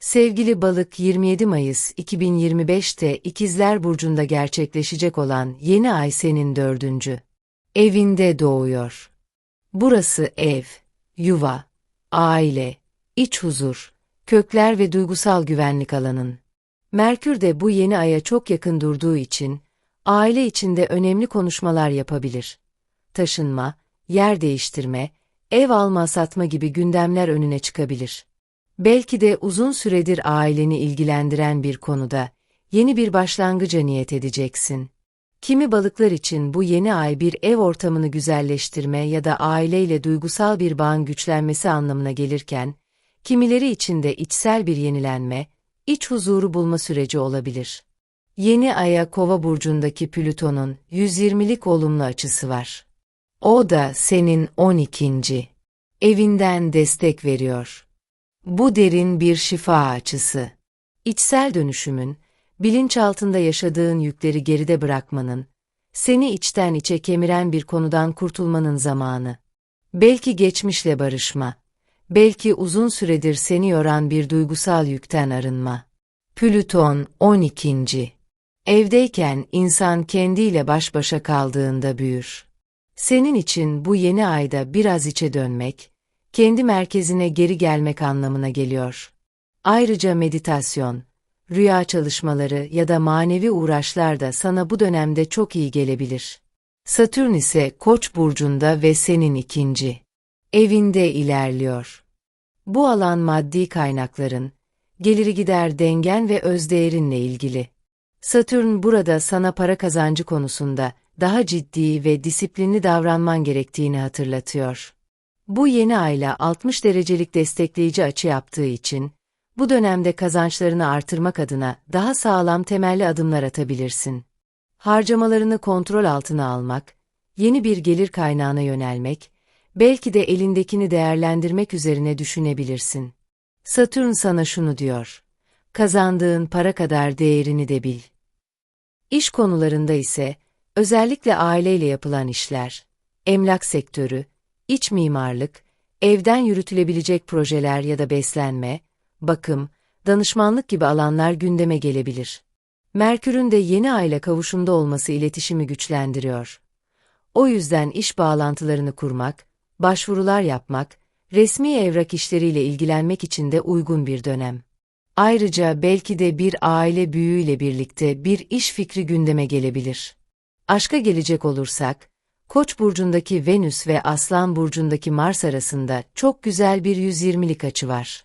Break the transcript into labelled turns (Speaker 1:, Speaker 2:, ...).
Speaker 1: Sevgili balık 27 Mayıs 2025'te İkizler Burcu'nda gerçekleşecek olan yeni ay senin dördüncü. Evinde doğuyor. Burası ev, yuva, aile, iç huzur, kökler ve duygusal güvenlik alanın. Merkür de bu yeni aya çok yakın durduğu için, aile içinde önemli konuşmalar yapabilir. Taşınma, yer değiştirme, ev alma satma gibi gündemler önüne çıkabilir. Belki de uzun süredir aileni ilgilendiren bir konuda yeni bir başlangıca niyet edeceksin. Kimi balıklar için bu yeni ay bir ev ortamını güzelleştirme ya da aileyle duygusal bir bağın güçlenmesi anlamına gelirken, kimileri için de içsel bir yenilenme, iç huzuru bulma süreci olabilir. Yeni aya kova burcundaki Plüton'un 120'lik olumlu açısı var. O da senin 12. evinden destek veriyor. Bu derin bir şifa açısı. İçsel dönüşümün, bilinçaltında yaşadığın yükleri geride bırakmanın, seni içten içe kemiren bir konudan kurtulmanın zamanı. Belki geçmişle barışma, belki uzun süredir seni yoran bir duygusal yükten arınma. Plüton 12. Evdeyken insan kendiyle baş başa kaldığında büyür. Senin için bu yeni ayda biraz içe dönmek, kendi merkezine geri gelmek anlamına geliyor. Ayrıca meditasyon, rüya çalışmaları ya da manevi uğraşlar da sana bu dönemde çok iyi gelebilir. Satürn ise Koç burcunda ve senin ikinci evinde ilerliyor. Bu alan maddi kaynakların, geliri gider dengen ve özdeğerinle ilgili. Satürn burada sana para kazancı konusunda daha ciddi ve disiplinli davranman gerektiğini hatırlatıyor. Bu yeni ayla 60 derecelik destekleyici açı yaptığı için, bu dönemde kazançlarını artırmak adına daha sağlam temelli adımlar atabilirsin. Harcamalarını kontrol altına almak, yeni bir gelir kaynağına yönelmek, belki de elindekini değerlendirmek üzerine düşünebilirsin. Satürn sana şunu diyor, kazandığın para kadar değerini de bil. İş konularında ise, özellikle aileyle yapılan işler, emlak sektörü, iç mimarlık, evden yürütülebilecek projeler ya da beslenme, bakım, danışmanlık gibi alanlar gündeme gelebilir. Merkür'ün de yeni aile kavuşumda olması iletişimi güçlendiriyor. O yüzden iş bağlantılarını kurmak, başvurular yapmak, resmi evrak işleriyle ilgilenmek için de uygun bir dönem. Ayrıca belki de bir aile büyüğüyle birlikte bir iş fikri gündeme gelebilir. Aşka gelecek olursak, Koç burcundaki Venüs ve Aslan burcundaki Mars arasında çok güzel bir 120'lik açı var.